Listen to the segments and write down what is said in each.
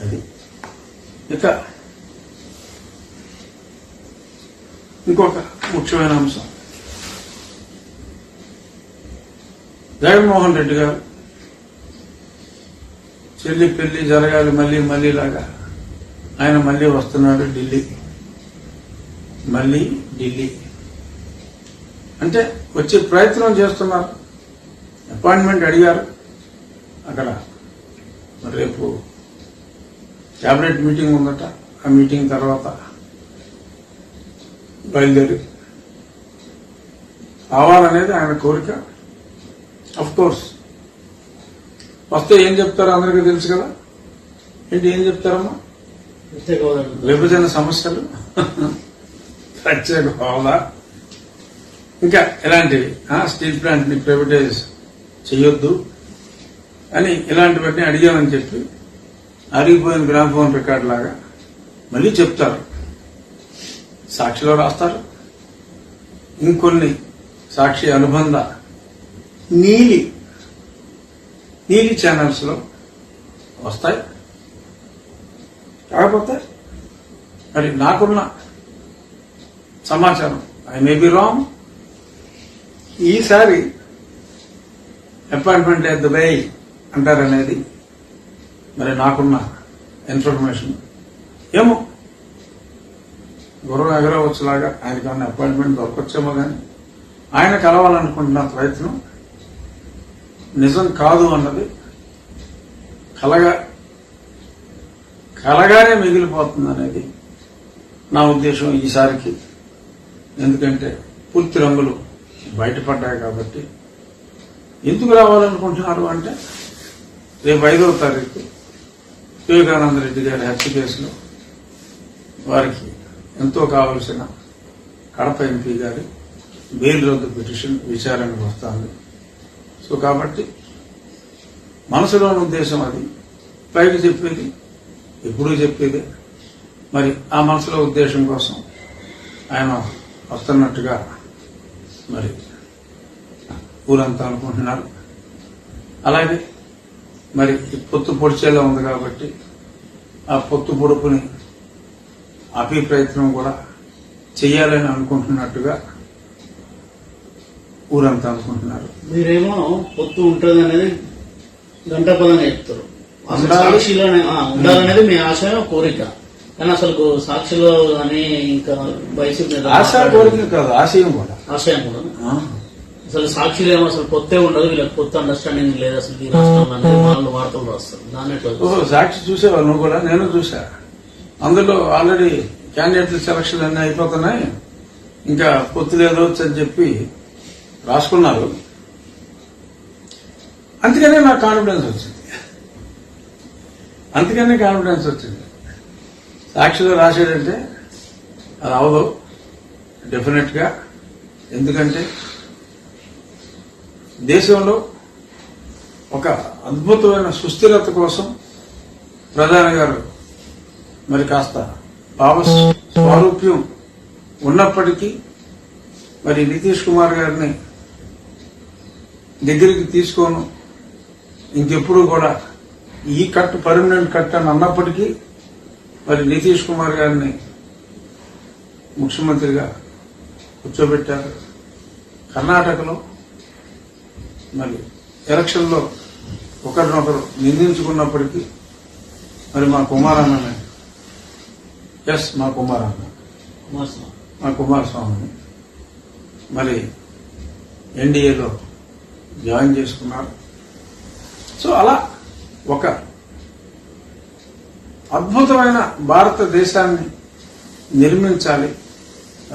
అది. ఇక ఇంకొక ముఖ్యమైన అంశం. జగన్మోహన్ రెడ్డి గారు చెల్లి పెళ్ళి జరగాలి మళ్ళీ మళ్ళీ లాగా ఆయన మళ్ళీ వస్తున్నాడు ఢిల్లీ. మళ్ళీ ఢిల్లీ. అంటే వచ్చే ప్రయత్నం చేస్తున్నారు. అపాయింట్మెంట్ అడిగారు. అక్కడ రేపు క్యాబినెట్ మీటింగ్ ఉందట ఆ మీటింగ్ తర్వాత బయలుదేరి రావాలనేది ఆయన కోరిక. అఫ్ కోర్స్ వస్తే ఏం చెప్తారో అందరికీ తెలుసు కదా. ఏంటి ఏం చెప్తారమ్మా? విభజన సమస్యలు. ప్రత్యేక హోదా. ఇంకా ఎలాంటివి ఆ, స్టీల్ ప్లాంట్ని ప్రైవేటైజ్ చేయొద్దు అని ఇలాంటివన్నీ అడిగామని చెప్పి అరిగిపోయిన గ్రామఫోన్ రికార్డ్ లాగా మళ్ళీ చెప్తారు. సాక్షిలో రాస్తారు. ఇంకొన్ని సాక్షి అనుబంధ నీలి నీలి ఛానల్స్లో వస్తాయి. కాకపోతే మరి నాకున్న సమాచారం ఐ మే బి రాంగ్ ఈసారి అపాయింట్మెంట్ ఎట్ ద వే అంటారనేది మరి నాకున్న ఇన్ఫర్మేషన్ ఏమో? గురువు ఎగరవచ్చులాగా ఆయనకు అన్న అపాయింట్మెంట్ దొరకొచ్చేమో కానీ ఆయన కలవాలనుకుంటున్న ప్రయత్నం నిజం కాదు అన్నది కలగా కలగానే మిగిలిపోతుంది అనేది నా ఉద్దేశం ఈసారికి. ఎందుకంటే పూర్తి రంగులు బయటపడ్డాయి కాబట్టి. ఎందుకు రావాలనుకుంటున్నారు అంటే రేపు ఐదవ తారీఖు వివేకానంద రెడ్డి గారి హత్య కేసులో వారికి ఎంతో కావలసిన కడప ఎంపీ గారి బెయిల్ రద్దు పిటిషన్ విచారణకు వస్తుంది. సో కాబట్టి మనసులోని ఉద్దేశం అది. పైకి చెప్పేది ఎప్పుడూ చెప్పేది. మరి ఆ మనసులో ఉద్దేశం కోసం ఆయన వస్తున్నట్టుగా మరి ఊరంతా అనుకుంటున్నారు. అలాగే మరి పొత్తు పొడిచేలా ఉంది కాబట్టి ఆ పొత్తు పొడుపుని ఆపే ప్రయత్నం కూడా చెయ్యాలని అనుకుంటున్నట్టుగా ఊరంతా అనుకుంటున్నారు. మీరేమో పొత్తు ఉంటుంది అనేది గంటపదంగా చెప్తారు. ఉండాలనేది మీ ఆశ కోరిక. కానీ అసలు సాక్షిలో అని ఇంకా నేతలు ఆశ కోరిక కాదు ఆశయం కూడా. ఆశయం కూడా. అసలు సాక్షిలో ఏమో అసలు పొత్తే ఉండదు వీళ్ళకి కొత్త అండర్స్టాండింగ్ లేదు అసలు ఈ రాష్ట్రంలో అనేది వాళ్ళు వార్తలు రాస్తారు. చూస్తారు? సాక్షి చూసేవాళ్ళు నువ్వు కూడా నేను చూసా అందులో ఆల్రెడీ క్యాండిడేట్ల సెలక్షన్ అన్నీ అయిపోతున్నాయి. ఇంకా పొత్తు లేదు అని చెప్పి రాసుకున్నారు. అందుకనే నాకు కాన్ఫిడెన్స్ వచ్చింది. అందుకనే కాన్ఫిడెన్స్ వచ్చింది. సాక్షిలో రాశాడంటే అది అవదు డెఫినెట్గా. ఎందుకంటే దేశంలో ఒక అద్భుతమైన సుస్థిరత కోసం ప్రధాని గారు మరి కాస్త భావ స్వారూప్యం ఉన్నప్పటికీ మరి నితీష్ కుమార్ గారిని దగ్గరికి తీసుకోను. ఇంకెప్పుడు కూడా ఈ కట్ పర్మనెంట్ కట్ అని అన్నప్పటికీ మరి నితీష్ కుమార్ గారిని ముఖ్యమంత్రిగా కూర్చోబెట్టారు. కర్ణాటకలో మరి ఎలక్షన్లో ఒకరినొకరు నిందించుకున్నప్పటికీ మరి మా కుమారన్ననే. ఎస్ మా కుమారన్న. మా కుమారస్వామిని మరి ఎన్డీఏలో జాయిన్ చేసుకున్నారు. సో అలా ఒక అద్భుతమైన భారతదేశాన్ని నిర్మించాలి.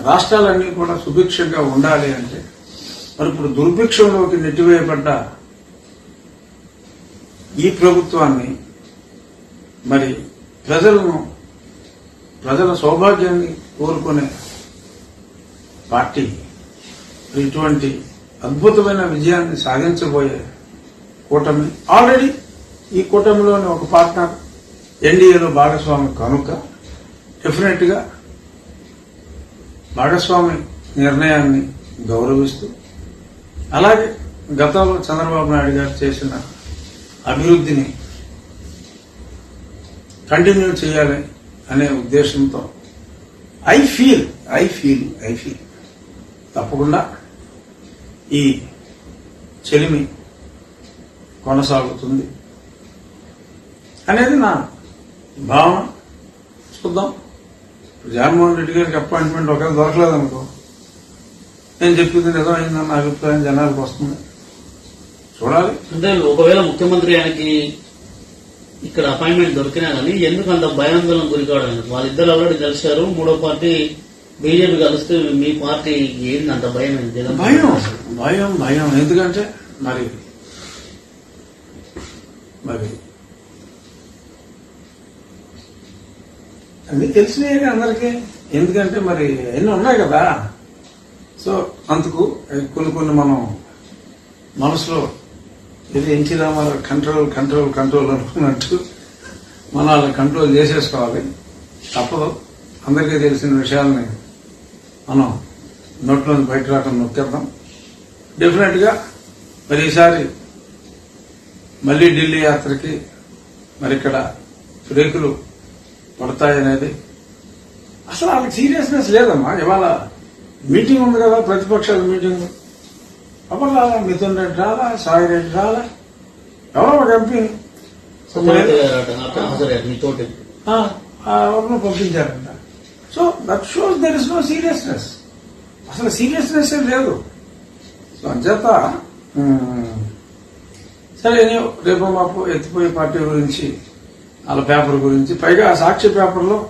రాష్ట్రాలన్నీ కూడా సుభిక్షంగా ఉండాలి అంటే మరి ఇప్పుడు దుర్భిక్షంలోకి నెట్టివేయబడ్డ ఈ ప్రభుత్వాన్ని మరి ప్రజలను ప్రజల సౌభాగ్యాన్ని కోరుకునే పార్టీ ఇటువంటి అద్భుతమైన విజయాన్ని సాధించబోయే కూటమి. ఆల్రెడీ ఈ కూటమిలోని ఒక పార్ట్నర్ ఎన్డీఏలో భాగస్వామి కనుక డెఫినెట్గా భాగస్వామి నిర్ణయాన్ని గౌరవిస్తూ అలాగే గతంలో చంద్రబాబు నాయుడు గారు చేసిన అభివృద్ధిని కంటిన్యూ చేయాలి అనే ఉద్దేశంతో I feel I feel I feel. తప్పకుండా ఈ చెలిమి కొనసాగుతుంది అనేది నా భావన. చూద్దాం. జగన్మోహన్ రెడ్డి గారికి అపాయింట్మెంట్ ఒకవేళ దొరకలేదనుకో నేను చెప్పింది నిజమైందన్న అభిప్రాయం జనాలకు వస్తుంది. చూడాలి. అంటే ఒకవేళ ముఖ్యమంత్రి ఆయనకి ఇక్కడ అపాయింట్మెంట్ దొరికినా కానీ ఎందుకు అంత భయాందోళన గురి కావడం ఎందుకు? వాళ్ళిద్దరు ఆల్రెడీ కలిశారు. మూడో పార్టీ బీజేపీ కలిస్తే మీ పార్టీ ఏంది? అంత భయం భయం. భయం భయం. ఎందుకంటే మరి మరి అన్ని తెలిసినాయి అందరికి. ఎందుకంటే మరి ఎన్ని ఉన్నాయి కదా. సో అందుకు కొన్ని కొన్ని మనం మనసులో ఇది NT Ramarao control control control అనుకున్నట్టు మనం అలా కంట్రోల్ చేసేసుకోవాలి. తప్పదు. అందరికీ తెలిసిన విషయాల్ని మనం నోట్లో బయట రాకుండా నొక్కేద్దాం. డెఫినెట్గా మరి ఈసారి మళ్ళీ ఢిల్లీ యాత్రకి మరి ఇక్కడ బ్రేకులు పడతాయనేది. అసలు వాళ్ళకి సీరియస్నెస్ లేదమ్మా. ఇవాళ మీటింగ్ ఉంది కదా ప్రతిపక్షాల మీటింగ్. అప్పుడు రాలా మిథున్ రెడ్డి రాలా సాయి రెడ్డి రాలా? ఎవరో ఒక ఎంపీ. ఎవరినో పంపించారంట. So that shows there is no seriousness. అసలు సీరియస్నెస్ ఏ లేదు. సో అంచేత సరే రేపు మాపు ఎత్తిపోయే పార్టీ గురించి వాళ్ళ పేపర్ గురించి పైగా సాక్షి పేపర్లో